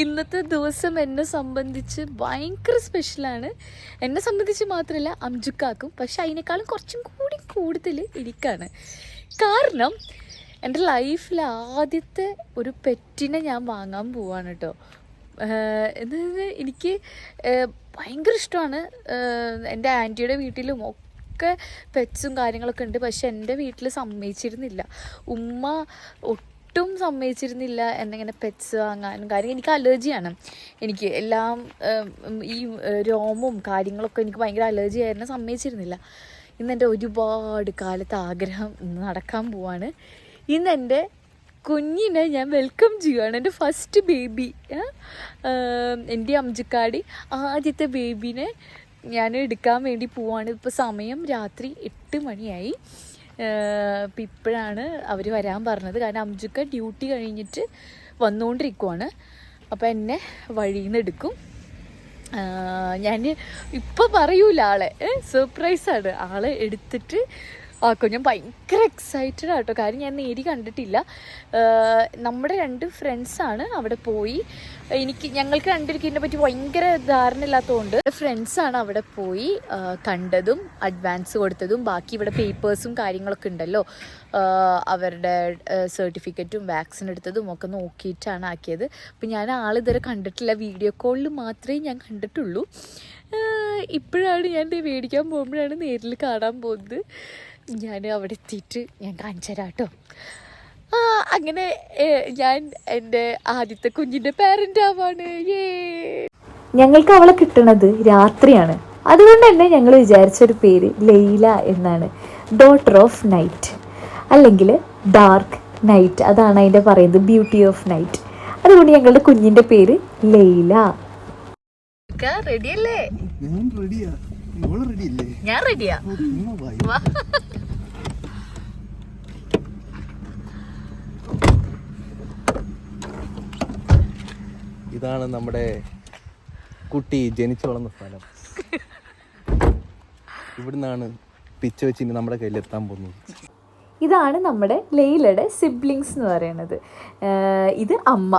ഇന്നത്തെ ദിവസം എന്നെ സംബന്ധിച്ച് ഭയങ്കര സ്പെഷ്യലാണ് എന്നെ സംബന്ധിച്ച് മാത്രമല്ല അംജുക്കാക്കും. പക്ഷെ അതിനേക്കാളും കുറച്ചും കൂടി കൂടുതൽ എനിക്കാണ്. കാരണം എന്റെ ലൈഫിൽ ആദ്യത്തെ ഒരു പെറ്റിനെ ഞാൻ വാങ്ങാൻ പോവാണ് കേട്ടോ എന്ന് എനിക്ക് ഭയങ്കര ഇഷ്ടമാണ്. എന്റെ ആന്റിയുടെ വീട്ടിലും ഒക്കെ പെറ്റ്സും കാര്യങ്ങളൊക്കെ ഉണ്ട്. പക്ഷെ എന്റെ വീട്ടിൽ സമ്മതിച്ചിരുന്നില്ല. ഉമ്മ ഒട്ടും സമ്മതിച്ചിരുന്നില്ല എന്നിങ്ങനെ പെറ്റ്സ് വാങ്ങാനും കാര്യം എനിക്ക് അലർജിയാണ് എനിക്ക് എല്ലാം ഈ രോമവും കാര്യങ്ങളൊക്കെ എനിക്ക് ഭയങ്കര അലർജി ആയിരുന്നു സമ്മതിച്ചിരുന്നില്ല. ഇന്ന് എന്റെ ഒരുപാട് കാലത്തെ ആഗ്രഹം നടക്കാൻ പോവാണ്. ഇന്ന് എന്റെ കുഞ്ഞിനെ ഞാൻ വെൽക്കം ചെയ്യുകയാണ് എന്റെ ഫസ്റ്റ് ബേബി എന്റെ അംജക്കാടി ആദ്യത്തെ ബേബിനെ ഞാൻ എടുക്കാൻ വേണ്ടി പോവാണ്. ഇപ്പോൾ സമയം രാത്രി എട്ട് മണിയായി. ഇപ്പം ഇപ്പോഴാണ് അവർ വരാൻ പറഞ്ഞത്. കാരണം അംജുക്ക ഡ്യൂട്ടി കഴിഞ്ഞിട്ട് വന്നുകൊണ്ടിരിക്കുവാണ് അപ്പോൾ എന്നെ വഴിയിൽ നിന്ന് എടുക്കും ഞാൻ ഇപ്പം പറയൂല ആളെ. സർപ്രൈസാണ് ആളെ എടുത്തിട്ട് ആക്കും ഞാൻ ഭയങ്കര എക്സൈറ്റഡ് ആട്ടോ കാര്യം ഞാൻ നേരി കണ്ടിട്ടില്ല. നമ്മുടെ രണ്ട് ഫ്രണ്ട്സാണ് അവിടെ പോയി. എനിക്ക് ഞങ്ങൾക്ക് രണ്ടിരിക്കും ഇതിനെ പറ്റി ഭയങ്കര ധാരണ ഇല്ലാത്തതുകൊണ്ട് ഫ്രണ്ട്സാണ് അവിടെ പോയി കണ്ടതും അഡ്വാൻസ് കൊടുത്തതും ബാക്കി ഇവിടെ പേപ്പേഴ്സും കാര്യങ്ങളൊക്കെ ഉണ്ടല്ലോ. അവരുടെ സർട്ടിഫിക്കറ്റും വാക്സിൻ എടുത്തതും ഒക്കെ നോക്കിയിട്ടാണ് ആക്കിയത്. അപ്പം ഞാൻ ആളിതുവരെ കണ്ടിട്ടില്ല. വീഡിയോ കോളിൽ മാത്രമേ ഞാൻ കണ്ടിട്ടുള്ളൂ. ഇപ്പോഴാണ് ഞാൻ മേടിക്കാൻ പോകുമ്പോഴാണ് നേരിൽ കാണാൻ പോകുന്നത്. ഞാൻ അവിടെ എത്തിയിട്ട് ഞാൻ കാണിച്ചു തരാം കേട്ടോ ആ, അങ്ങനെ ഞാൻ എന്റെ ആദ്യത്തെ കുഞ്ഞിന്റെ പാരന്റ് ആവാണ്. ഏ ഞങ്ങൾക്ക് അവളെ കിട്ടണത് രാത്രിയാണ്. അതുകൊണ്ട് തന്നെ ഞങ്ങൾ വിചാരിച്ചൊരു പേര് ലൈല എന്നാണ്. ഡോട്ടർ ഓഫ് നൈറ്റ് അല്ലെങ്കിൽ ഡാർക്ക് നൈറ്റ് അതാണ് അതിന്റെ പറയുന്നത് ബ്യൂട്ടി ഓഫ് നൈറ്റ് അതുകൊണ്ട് ഞങ്ങളുടെ കുഞ്ഞിന്റെ പേര് ലൈല. റെഡിയല്ലേ ഞാൻ റെഡിയാ ഞാൻ റെഡിയാ. ഇതാണ് നമ്മുടെ കുട്ടി ജനിച്ചു വളർന്ന സ്ഥലം. ഇവിടുന്നാണ് പിച്ച വെച്ച് ഇനി നമ്മുടെ കയ്യിൽ എത്താൻ പോകുന്നത്. ഇതാണ് നമ്മുടെ ലെയിലയുടെ സിബ്ലിങ്സ് എന്ന് പറയുന്നത്. ഇത് അമ്മ.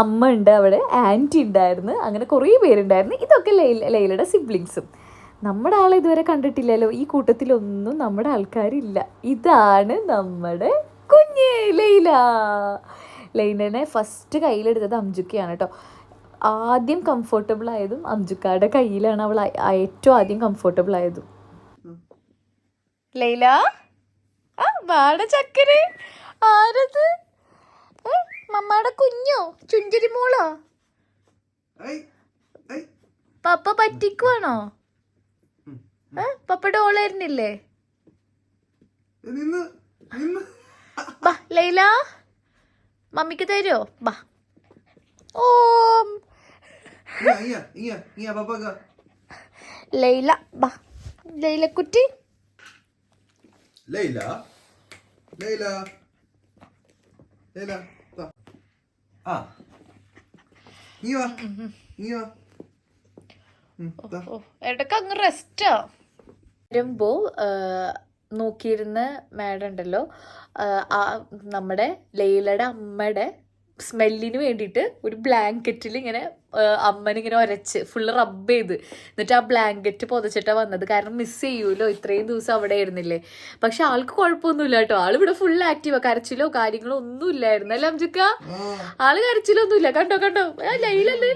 അമ്മ ഉണ്ട് അവിടെ ആന്റി ഉണ്ടായിരുന്നു അങ്ങനെ കുറേ പേരുണ്ടായിരുന്നു. ഇതൊക്കെ ലെയിൽ ലൈലയുടെ സിബ്ലിങ്സും നമ്മുടെ ആളെ ഇതുവരെ കണ്ടിട്ടില്ലല്ലോ. ഈ കൂട്ടത്തിലൊന്നും നമ്മുടെ ആൾക്കാരില്ല. ഇതാണ് നമ്മുടെ കുഞ്ഞ് ലൈല. ലൈനനെ ഫസ്റ്റ് കയ്യിലെടുത്തത് അംജുക്കയാണ് കേട്ടോ ആദ്യം കംഫർട്ടബിൾ ആയതും അംജുക്കാരുടെ കയ്യിലാണ് അവൾ ഏറ്റവും ആദ്യം കംഫർട്ടബിൾ ആയതും. ലൈല? ആ വാട ചക്കര്. ആരത്? ഏ, മമ്മാടെ കുഞ്ഞോ? ചുഞ്ചരി മോളോ പപ്പ പറ്റിക്കുവാണോ? പപ്പ ഡോളായിരുന്നില്ലേ ബാ ലൈല. മമ്മിക്ക് തരുമോ ബാ. ഓം. ലൈല ബാ. ലൈല കുട്ടി ലൈല. ലൈല. ലൈല ദാ. ആ. നീ വാ. നീ വാ. ഇടയ്ക്ക് അങ്ങ് റെസ്റ്റാ വരുമ്പോ നോക്കിയിരുന്ന മാഡം ഉണ്ടല്ലോ ആ, നമ്മുടെ ലൈലയുടെ അമ്മയുടെ സ്മെല്ലിന് വേണ്ടിയിട്ട് ഒരു ബ്ലാങ്കറ്റിൽ ഇങ്ങനെ അമ്മനിങ്ങനെ ഒരച്ച് ഫുള്ള് റബ്ബ് ചെയ്ത്. എന്നിട്ട് ആ ബ്ലാങ്കറ്റ് പൊതച്ചിട്ടാണ് വന്നത്. കാരണം മിസ് ചെയ്യൂലോ? ഇത്രയും ദിവസം അവിടെ ആയിരുന്നില്ലേ? പക്ഷെ ആൾക്ക് കുഴപ്പമൊന്നുമില്ല കേട്ടോ. ആൾ ഇവിടെ ഫുൾ ആക്റ്റീവാ കരച്ചിലോ കാര്യങ്ങളോ ഒന്നും ഇല്ലായിരുന്നു അല്ലേ അംജിക്ക? ആൾ കരച്ചിലൊന്നുമില്ല. കണ്ടോ കണ്ടോ? ലൈലല്ലേ.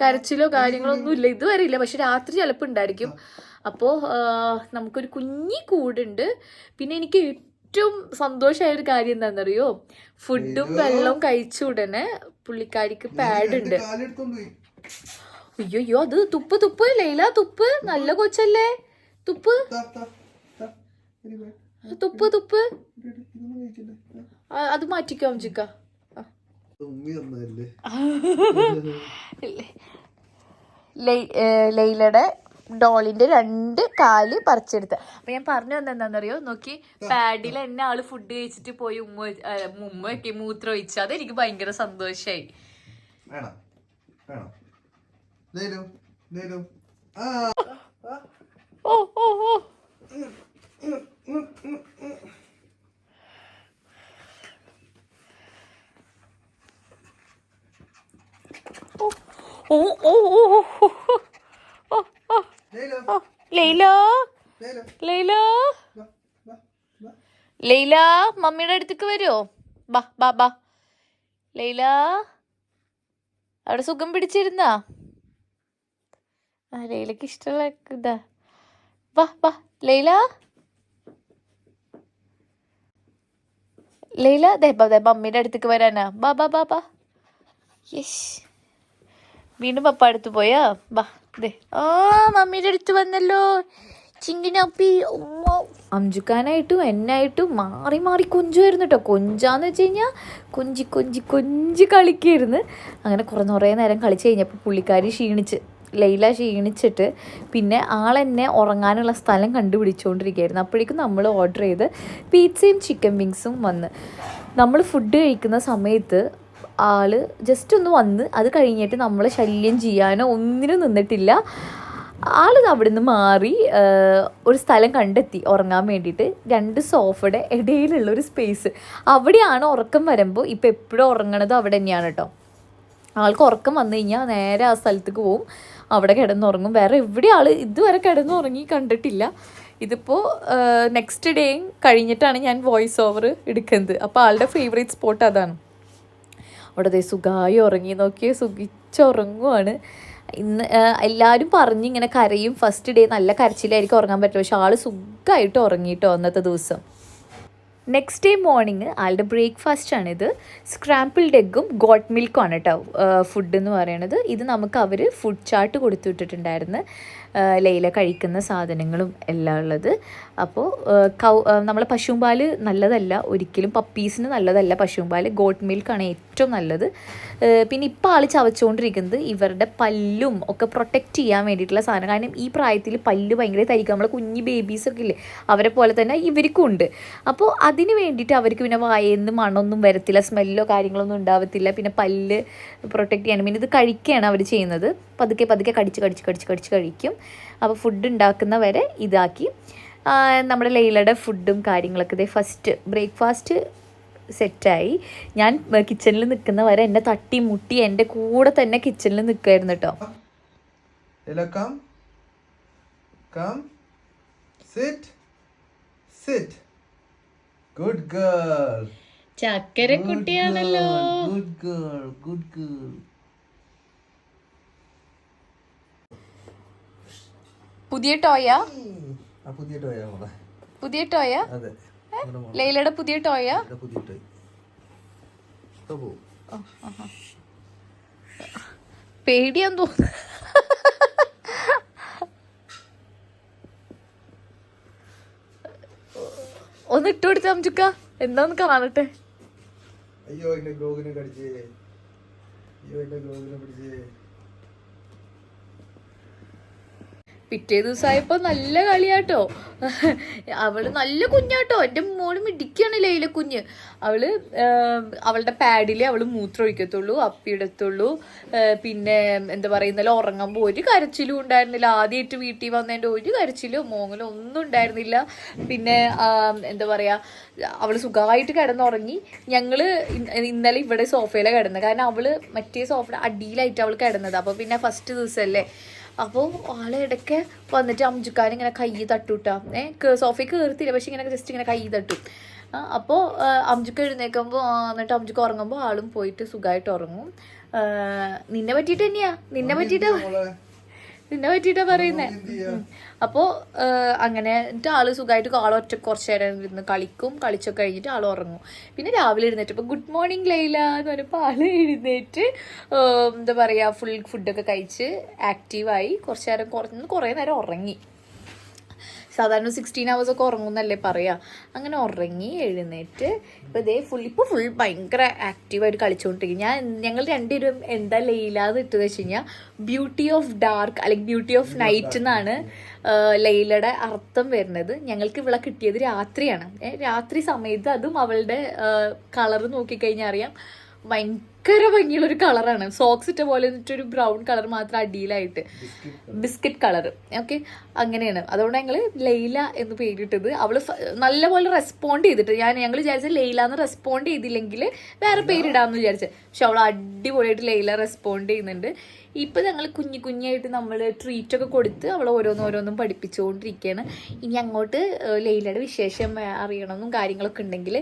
കരച്ചിലോ കാര്യങ്ങളോ ഒന്നും ഇല്ല ഇതുവരെ ഇല്ല പക്ഷെ രാത്രി ചിലപ്പോൾ ഉണ്ടായിരിക്കും. അപ്പോൾ നമുക്കൊരു കുഞ്ഞി കൂടുണ്ട്. പിന്നെ എനിക്ക് ഏറ്റവും സന്തോഷമായ ഒരു കാര്യം എന്താണെന്നറിയോ? ഫുഡും വെള്ളവും കഴിച്ച ഉടനെ പുള്ളിക്കാരിക്ക് പാഡുണ്ട്. അയ്യോ അത് തുപ്പ് തുപ്പ് ലൈല തുപ്പ്. നല്ല കൊച്ചല്ലേ? തുപ്പ്. തുപ്പ് തുപ്പ്. അത് മാറ്റിക്കോ അംജിക്ക ഉമ്മി തന്നതല്ലേ ലൈ- ഏ, ലൈലയുടെ ഡോളിന്റെ രണ്ട് കാൽ പറിച്ചെടുത്ത്. അപ്പൊ ഞാൻ പറഞ്ഞു വന്ന എന്താണെന്നറിയോ? നോക്കി പാഡിൽ എന്നെ ആൾ ഫുഡ് കഴിച്ചിട്ട് പോയി ഉമ്മ വെച്ച്- ഉമ്മ വെക്കി മൂത്രം ഒഴിച്ചു. അത് എനിക്ക് ഭയങ്കര സന്തോഷായി. ഓ ഓ ഓ. ഓ ഓ ഓ ഓ, ഓ, ഓ, ലൈല മമ്മിയുടെ അടുത്തേക്ക് വരുമോ ബാ ബാ ബാ. ലൈല അവിടെ സുഖം പിടിച്ചിരുന്നാ? ആ ലൈലക്ക് ഇഷ്ടമുള്ള ഇതാ. വാ വാ ലൈല? ലൈല ദേ ബാ ദേ മമ്മിയുടെ അടുത്തേക്ക് വരാനാ. ബാ ബാ ബാ ബാ. യെസ്. വീണ്ടും പപ്പ അടുത്ത് പോയാ? ബാ ദേ. ആ മമ്മിയുടെ അടുത്ത് വന്നല്ലോ. ചിങ്കിനപ്പി അംജുക്കാനായിട്ടും എന്നായിട്ടും മാറി മാറി കൊഞ്ചുമായിരുന്നു കേട്ടോ കൊഞ്ചാന്ന് വെച്ച് കഴിഞ്ഞാൽ കൊഞ്ചി കൊഞ്ചി കൊഞ്ചി കളിക്കായിരുന്നു. അങ്ങനെ കുറേ കുറേ നേരം കളിച്ച് കഴിഞ്ഞപ്പോൾ പുള്ളിക്കാരി ക്ഷീണിച്ച് ലൈല ക്ഷീണിച്ചിട്ട് പിന്നെ ആളെന്നെ ഉറങ്ങാനുള്ള സ്ഥലം കണ്ടുപിടിച്ചുകൊണ്ടിരിക്കുകയായിരുന്നു അപ്പോഴേക്കും നമ്മൾ ഓർഡർ ചെയ്ത് പിzzയും ചിക്കൻ വിങ്സും വന്ന്. നമ്മൾ ഫുഡ് കഴിക്കുന്ന സമയത്ത് ആൾ ജസ്റ്റ് ഒന്ന് വന്ന് അത് കഴിഞ്ഞിട്ട് നമ്മളെ ശല്യം ചെയ്യാനോ ഒന്നിനും നിന്നിട്ടില്ല. ആളിത് അവിടെ നിന്ന് മാറി ഒരു സ്ഥലം കണ്ടെത്തി ഉറങ്ങാൻ വേണ്ടിയിട്ട്. രണ്ട് സോഫയുടെ ഇടയിലുള്ള ഒരു സ്പേസ് അവിടെയാണ് ഉറക്കം വരുമ്പോൾ ഇപ്പം എപ്പോഴും ഉറങ്ങണത് അവിടെ തന്നെയാണ് കേട്ടോ ആൾക്ക് ഉറക്കം വന്നു കഴിഞ്ഞാൽ നേരെ ആ സ്ഥലത്തേക്ക് പോവും. അവിടെ കിടന്നുറങ്ങും. വേറെ എവിടെ ആൾ ഇതുവരെ കിടന്നുറങ്ങി കണ്ടിട്ടില്ല. ഇതിപ്പോൾ നെക്സ്റ്റ് ഡേയും കഴിഞ്ഞിട്ടാണ് ഞാൻ വോയിസ് ഓവർ എടുക്കുന്നത്. അപ്പോൾ ആളുടെ ഫേവറേറ്റ് സ്പോട്ട് അതാണ്. അവിടെ സുഖമായി ഉറങ്ങി നോക്കി സുഖിച്ചുറങ്ങുവാണ്. ഇന്ന് എല്ലാവരും പറഞ്ഞ് ഇങ്ങനെ കരയും. ഫസ്റ്റ് ഡേ നല്ല കരച്ചിലായിരിക്കും ഉറങ്ങാൻ പറ്റും പക്ഷെ ആൾ സുഖമായിട്ട് ഉറങ്ങിയിട്ടോ അന്നത്തെ ദിവസം. നെക്സ്റ്റ് ഡേ മോർണിംഗ് ആളുടെ ബ്രേക്ക്ഫാസ്റ്റ് ആണിത്. സ്ക്രാമ്പിൾഡ് എഗ്ഗും ഗോട്ട് മിൽക്കും ആണ് കേട്ടോ ഫുഡ് എന്ന് പറയണത്. ഇത് നമുക്ക് അവർ ഫുഡ് ചാർട്ട് കൊടുത്തു വിട്ടിട്ടുണ്ടായിരുന്നു. ലൈല കഴിക്കുന്ന സാധനങ്ങളും എല്ലാം ഉള്ളത്. അപ്പോൾ കൗ നമ്മളെ പശുമ്പാൽ നല്ലതല്ല. ഒരിക്കലും പപ്പീസിന് നല്ലതല്ല. പശുമ്പാൽ ഗോട്ട് മിൽക്കാണ് ഏറ്റവും നല്ലത്. പിന്നെ ഇപ്പോൾ ആൾ ചവച്ചുകൊണ്ടിരിക്കുന്നത് ഇവരുടെ പല്ലും ഒക്കെ പ്രൊട്ടക്റ്റ് ചെയ്യാൻ വേണ്ടിയിട്ടുള്ള സാധനം. കാരണം ഈ പ്രായത്തിൽ പല്ല് ഭയങ്കര തരിക്കും നമ്മളെ കുഞ്ഞ് ബേബീസൊക്കെ ഇല്ലേ അവരെ പോലെ തന്നെ ഇവർക്കും ഉണ്ട്. അപ്പോൾ അതിന് വേണ്ടിയിട്ട് അവർക്ക് പിന്നെ വായന്ന് മണമൊന്നും വരത്തില്ല സ്മെല്ലോ കാര്യങ്ങളൊന്നും ഉണ്ടാവത്തില്ല പിന്നെ പല്ല് പ്രൊട്ടക്റ്റ് ചെയ്യാനും പിന്നെ ഇത് കഴിക്കുകയാണ് അവർ ചെയ്യുന്നത് പതുക്കെ പതുക്കെ കടിച്ച് കടിച്ച് കടിച്ച് കടിച്ച് കഴിക്കും അപ്പോൾ ഫുഡ് ഉണ്ടാക്കുന്ന വരെ ഇതാക്കി നമ്മുടെ ലൈലയുടെ ഫുഡും കാര്യങ്ങളൊക്കെ ഇതേ ഫസ്റ്റ് ബ്രേക്ക്ഫാസ്റ്റ് സെറ്റായി ഞാൻ കിച്ചണിൽ നിൽക്കുന്ന വരെ എന്നെ തട്ടി മുട്ടി എന്റെ കൂടെ തന്നെ കിച്ചണിൽ നിൽക്കുമായിരുന്നു കേട്ടോ come. Come. Sit. Sit. Good girl ചക്കര കുട്ടിയാണല്ലോ ഗുഡ് ഗേൾ ഗുഡ് ഗേൾ പുതിയ ടോയ? പുതിയ ടോയ പുതിയ ടോയ? അതെ. ലൈലയുടെ പുതിയ ടോയ? പുതിയ ടോയ്. പേടിയാന്ന് തോന്നുന്നു. ഒന്ന് ഇട്ട് കൊടുത്ത അമ്മുക്ക എന്താന്ന് കാണട്ടെ. അയ്യോ എന്റെ ഗോഗിനെ കടിച്ചേ. അയ്യോ എന്റെ ഗോഗിനെ പിടിച്ചേ. പിറ്റേ ദിവസമായപ്പോ നല്ല കളിയാട്ടോ. അവൾ നല്ല കുഞ്ഞാട്ടോ. എന്റെ മോൾ മിടിക്കാണ് ലൈല കുഞ്ഞ്. അവൾ അവളുടെ പാഡിൽ അവൾ മൂത്രം ഒഴിക്കത്തുള്ളൂ അപ്പിയിടത്തുള്ളൂ പിന്നെ എന്താ പറയുന്നില്ല ഉറങ്ങുമ്പോൾ ഒരു കരച്ചിലും ഉണ്ടായിരുന്നില്ല. ആദ്യമായിട്ട് വീട്ടിൽ വന്നതിന്റെ ഒരു കരച്ചിലോ മോങ്ങലോ ഒന്നും ഉണ്ടായിരുന്നില്ല. പിന്നെ എന്താ പറയാ അവൾ സുഖമായിട്ട് കിടന്നുറങ്ങി. ഞങ്ങൾ ഇന്ന- ഇന്നലെ ഇവിടെ സോഫയിലാണ് കിടന്നത്. കാരണം അവൾ മറ്റേ സോഫയുടെ അടിയിലായിട്ട് അവൾ കിടന്നത്. അപ്പോൾ പിന്നെ ഫസ്റ്റ് ദിവസമല്ലേ അപ്പോൾ ആളെ ഇടയ്ക്ക് വന്നിട്ട് അംജുക്കാൻ ഇങ്ങനെ കൈ തട്ടുട്ടാ. ഏഹ് സോഫയിൽ കയറത്തില്ല പക്ഷെ ഇങ്ങനെ ജസ്റ്റ് ഇങ്ങനെ കൈ തട്ടു. അപ്പോൾ അംജുക്ക് എഴുന്നേൽക്കുമ്പോൾ എന്നിട്ട് അംജുക്ക് ഉറങ്ങുമ്പോൾ ആളും പോയിട്ട് സുഖമായിട്ട് ഉറങ്ങും. നിന്നെ പറ്റിയിട്ട് തന്നെയാ. നിന്നെ പറ്റിയിട്ട് നിന്നെ പറ്റിയിട്ടാ പറയുന്നേ. ഉം. അപ്പോ അങ്ങനെ എന്നിട്ട് ആൾ സുഖമായിട്ട് ആൾ ഒറ്റ കുറച്ച് നേരം ഇരുന്ന് കളിക്കും. കളിച്ചൊക്കെ കഴിഞ്ഞിട്ട് ആൾ ഉറങ്ങും. പിന്നെ രാവിലെ എഴുന്നേറ്റപ്പോൾ ഗുഡ് മോർണിംഗ് ലൈല എന്ന് പറയുമ്പോൾ ആൾ എഴുന്നേറ്റ് എന്താ പറയാ ഫുൾ ഫുഡൊക്കെ കഴിച്ച് ആക്റ്റീവായി കുറച്ച് നേരം കുറഞ്ഞ് കുറേ നേരം ഉറങ്ങി. സാധാരണ സിക്സ്റ്റീൻ അവേഴ്സ് ഒക്കെ ഉറങ്ങുന്നല്ലേ പറയാ. അങ്ങനെ ഉറങ്ങി എഴുന്നേറ്റ് ഇപ്പൊ ഇതേ ഫുൾ ഇപ്പൊ ഫുൾ ഭയങ്കര ആക്റ്റീവായിട്ട് കളിച്ചുകൊണ്ടിരിക്കും ഞാൻ ഞങ്ങൾ രണ്ടുപേരും എന്താ ലൈലാന്ന് ഇട്ടത് വെച്ച് കഴിഞ്ഞാൽ ബ്യൂട്ടി ഓഫ് ഡാർക്ക് അല്ലെങ്കിൽ ബ്യൂട്ടി ഓഫ് നൈറ്റ് എന്നാണ് ലെയിലയുടെ അർത്ഥം വരുന്നത്. ഞങ്ങൾക്ക് ഇവിടെ കിട്ടിയത് രാത്രിയാണ്. രാത്രി സമയത്ത് അതും അവളുടെ കളർ നോക്കിക്കഴിഞ്ഞാൽ അറിയാം. ഭയങ്കര ഭയങ്കര ഭംഗിയുള്ള ഒരു കളറാണ്. സോക്സ് ഇട്ട പോലെ ഒരു ബ്രൗൺ കളർ മാത്രം അടിയിലായിട്ട്. ബിസ്ക്കറ്റ് കളർ ഓക്കെ അങ്ങനെയാണ്. അതുകൊണ്ട് ഞങ്ങൾ ലൈല എന്ന് പേരിട്ടത്. അവൾ ഫ- നല്ലപോലെ റെസ്പോണ്ട് ചെയ്തിട്ട് ഞാൻ ഞങ്ങൾ വിചാരിച്ച ലൈല എന്ന് റെസ്പോണ്ട് ചെയ്തില്ലെങ്കിൽ വേറെ പേരിടാമെന്ന് വിചാരിച്ചത്. പക്ഷെ അവൾ അടിപൊളിയായിട്ട് ലൈല റെസ്പോണ്ട് ചെയ്യുന്നുണ്ട്. ഇപ്പൊ ഞങ്ങൾ കുഞ്ഞു കുഞ്ഞായിട്ട് നമ്മൾ ട്രീറ്റ് ഒക്കെ കൊടുത്ത് അവൾ ഓരോന്നും ഓരോന്നും പഠിപ്പിച്ചുകൊണ്ടിരിക്കുകയാണ് ഇനി അങ്ങോട്ട് ലൈലയുടെ വിശേഷം അറിയണമെന്നും കാര്യങ്ങളൊക്കെ ഉണ്ടെങ്കിൽ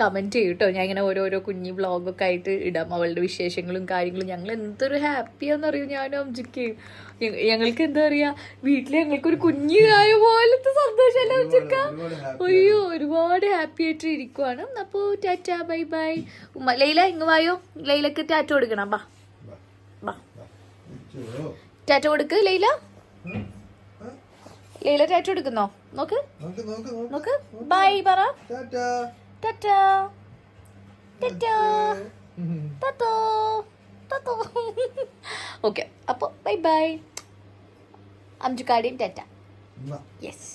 കമന്റ് ചെയ്യും കേട്ടോ ഞാൻ ഇങ്ങനെ ഓരോരോ കുഞ്ഞു വ്ളോഗൊക്കെ ആയിട്ട് ഇടാം. അവളുടെ വിശേഷങ്ങളും കാര്യങ്ങളും. ഞങ്ങൾ എന്തൊരു ഹാപ്പിയാന്ന് അറിയും ഞാനും അംജിക്ക്. ഞങ്ങൾക്ക് എന്താ പറയാ വീട്ടിൽ ഞങ്ങൾക്ക് ഒരു കുഞ്ഞു ആയ പോലത്തെ സന്തോഷമല്ല അംജിക്ക? അയ്യോ ഒരുപാട് ഹാപ്പി ആയിട്ട് ഇരിക്കുവാണ്. അപ്പോൾ ടാറ്റ ബൈ ബൈ. ഉമ്മ ലൈല ഇങ്ങ് വായോ? ലൈലക്ക് ടാറ്റ കൊടുക്കണം. ബാ. ബാ. ടാറ്റ കൊടുക്ക് ലൈല. ലൈല ടാറ്റ കൊടുക്കുന്നോ? നോക്ക്. നോക്ക് നോക്ക് നോക്ക്. നോക്ക്. ബൈ പറ. ടാറ്റാ. ടാറ്റ. ടാറ്റ. ഉം. ടാറ്റോ ടാറ്റോ ഓക്കെ അപ്പോൾ ബൈ ബൈ അംജുക്കാടിയും ടാറ്റ ഉമ്മ. യെസ്